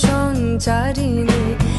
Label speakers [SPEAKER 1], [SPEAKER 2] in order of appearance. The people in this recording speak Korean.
[SPEAKER 1] 전 자리니